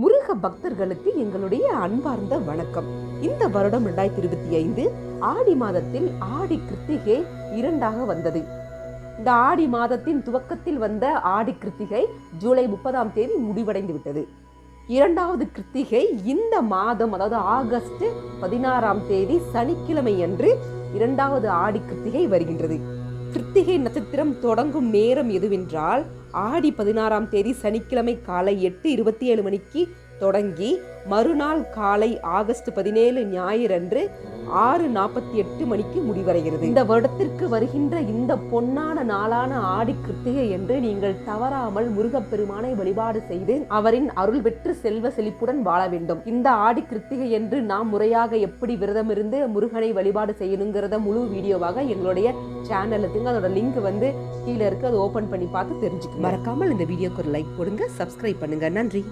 முருக பக்தர்களுக்கு எங்களுடைய அன்பார்ந்த வணக்கம். இந்த வருடம் ரெண்டாயிரத்தி இருபத்தி ஐந்து ஆடி மாதத்தில் ஆடி கிருத்திகை இரண்டாக வந்தது. இந்த ஆடி மாதத்தின் துவக்கத்தில் வந்த ஆடி கிருத்திகை ஜூலை முப்பதாம் தேதி முடிவடைந்து விட்டது. இரண்டாவது கிருத்திகை இந்த மாதம் அதாவது ஆகஸ்ட் பதினாறாம் தேதி சனிக்கிழமை அன்று இரண்டாவது ஆடி கிருத்திகை வருகின்றது. கிருத்திகை நட்சத்திரம் தொடங்கும் நேரம் எதுவென்றால் ஆடி பதினாறாம் தேதி சனிக்கிழமை காலை எட்டு இருபத்தி ஏழு மணிக்கு தொடங்கி மறுநாள் காலை ஆகஸ்ட் பதினேழு ஞாயிறன்று ஆறு நாற்பத்தி எட்டு மணிக்கு முடிவடைகிறது. இந்த வருடத்திற்கு வருகின்ற இந்த பொன்னான நாளான ஆடி கிருத்திகை என்று நீங்கள் தவறாமல் முருகப்பெருமானை வழிபாடு செய்து அவரின் அருள் பெற்று செல்வ செழிப்புடன் வாழ வேண்டும். இந்த ஆடி கிருத்திகை என்று நாம் முறையாக எப்படி விரதம் இருந்து முருகனை வழிபாடு செய்யணுங்கிறத முழு வீடியோவாக எங்களுடைய சேனலுக்கு அதோட லிங்க் வந்து கீழே இருக்கு. அதை ஓபன் பண்ணி பார்த்து தெரிஞ்சுக்க மறக்காமல் இந்த வீடியோக்கு ஒரு லைக் போடுங்க சப்ஸ்கிரைப் பண்ணுங்க. நன்றி.